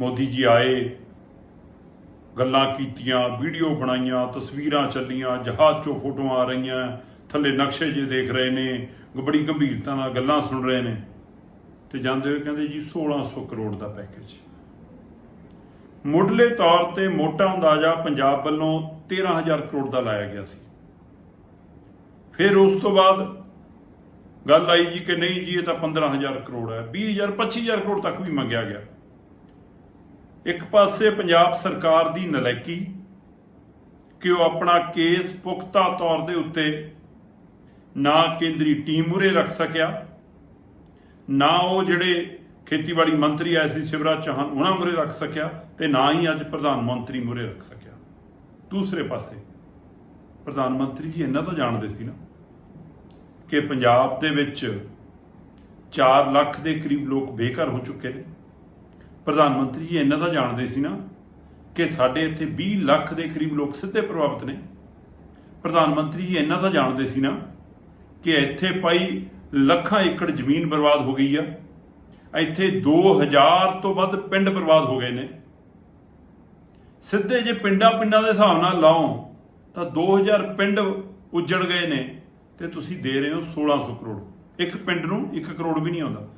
ਮੋਦੀ ਜੀ ਆਏ, ਗੱਲਾਂ ਕੀਤੀਆਂ, ਵੀਡੀਓ ਬਣਾਈਆਂ, ਤਸਵੀਰਾਂ ਚੱਲੀਆਂ ਜਹਾਜ਼ 'ਚੋਂ ਫੋਟੋਆਂ ਆ ਰਹੀਆਂ, ਥੱਲੇ ਨਕਸ਼ੇ ਜੇ ਦੇਖ ਰਹੇ ਨੇ, ਬੜੀ ਗੰਭੀਰਤਾ ਨਾਲ ਗੱਲਾਂ ਸੁਣ ਰਹੇ ਨੇ। ਤੇ ਜਾਂਦੇ ਹੋਏ ਕਹਿੰਦੇ ਜੀ 1600 ਕਰੋੜ ਦਾ ਪੈਕੇਜ। ਮੁੱਢਲੇ ਤੌਰ ਤੇ ਮੋਟਾ ਅੰਦਾਜ਼ਾ ਪੰਜਾਬ ਵੱਲੋਂ 13000 ਕਰੋੜ ਦਾ ਲਾਇਆ ਗਿਆ ਸੀ। ਫਿਰ ਉਸ ਤੋਂ ਬਾਅਦ ਗੱਲ ਆਈ ਜੀ ਕਿ ਨਹੀਂ ਜੀ, ਇਹ ਤਾਂ 15000 ਕਰੋੜ ਹੈ 20000 25000 ਕਰੋੜ ਤੱਕ ਵੀ ਮੰਗਿਆ ਗਿਆ। ਇੱਕ ਪਾਸੇ ਪੰਜਾਬ ਸਰਕਾਰ ਦੀ ਨਲਾਇਕੀ ਕਿ ਉਹ ਆਪਣਾ ਕੇਸ ਪੁਖਤਾ ਤੌਰ ਦੇ ਉੱਤੇ ਨਾ ਕੇਂਦਰੀ ਟੀਮ ਮੁਰੇ ਰੱਖ ਸਕਿਆ, ਨਾ ਉਹ ਜਿਹੜੇ ਖੇਤੀਬਾੜੀ ਮੰਤਰੀ ਆਏ ਸੀ ਸ਼ਿਵਰਾਜ ਚੌਹਾਨ, ਉਹਨਾਂ ਮੁਰੇ ਰੱਖ ਸਕਿਆ ਤੇ ਨਾ ਹੀ ਅੱਜ ਪ੍ਰਧਾਨ ਮੰਤਰੀ ਮੁਰੇ ਰੱਖ ਸਕਿਆ। ਦੂਸਰੇ ਪਾਸੇ ਪ੍ਰਧਾਨ ਮੰਤਰੀ ਜੀ ਇਹਨਾਂ ਤਾਂ ਜਾਣਦੇ ਸੀ ਨਾ ਕਿ ਪੰਜਾਬ ਦੇ ਵਿੱਚ 4 ਲੱਖ ਦੇ ਕਰੀਬ ਲੋਕ ਬੇਘਰ ਹੋ ਚੁੱਕੇ ਨੇ। ਪ੍ਰਧਾਨ ਮੰਤਰੀ ਜੀ ਇੰਨਾ ਤਾਂ ਜਾਣਦੇ ਸੀ ਨਾ ਕਿ ਸਾਡੇ ਇੱਥੇ 20 ਲੱਖ ਦੇ ਕਰੀਬ ਲੋਕ ਸਿੱਧੇ ਪ੍ਰਭਾਵਿਤ ਨੇ। ਪ੍ਰਧਾਨ ਮੰਤਰੀ ਜੀ ਇੰਨਾ ਤਾਂ ਜਾਣਦੇ ਸੀ ਨਾ ਕਿ ਇੱਥੇ ਪਾਈ ਲੱਖਾਂ ਏਕੜ ਜ਼ਮੀਨ ਬਰਬਾਦ ਹੋ ਗਈ ਆ। ਇੱਥੇ 2000 ਤੋਂ ਵੱਧ ਪਿੰਡ ਬਰਬਾਦ ਹੋ ਗਏ ਨੇ। ਸਿੱਧੇ ਜੇ ਪਿੰਡਾਂ ਪਿੰਡਾਂ ਦੇ ਹਿਸਾਬ ਨਾਲ ਲਾਓ, ਤਾਂ 2000 ਪਿੰਡ ਉੱਜੜ ਗਏ ਨੇ ਤੇ ਤੁਸੀਂ ਦੇ ਰਹੇ ਹੋ 1600 ਕਰੋੜ। ਇੱਕ ਪਿੰਡ ਨੂੰ 1 ਕਰੋੜ ਵੀ ਨਹੀਂ ਆਉਂਦਾ।